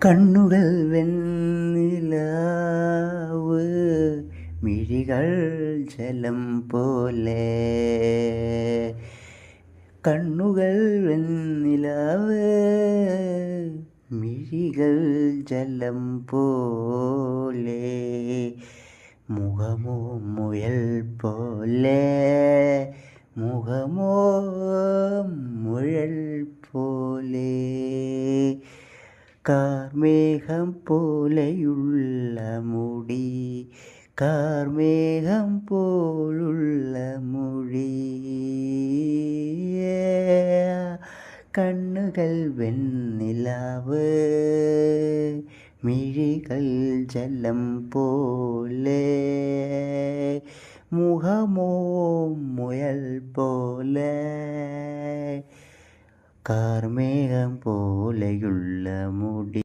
கண்ணுடல் வெண்ணிலாவு மிழிகள் ஜலம் போல. கண்ணுகள் வெண்ணிலாவு மிழிகள் ஜலம் போலே. முகமோ முயல் போலே. முகமோ முயல் போலே. കാർമേഘം പോലെയുള്ള മുടി കാർമേഘം പോലുള്ള മുടി കണ്ണുകൾ വെണ്ണിലാവ് മിഴികൾ ജലം പോലെ മുഖമോ മുയൽ പോലെ കാർമേഘം പോലെയുള്ള മുടി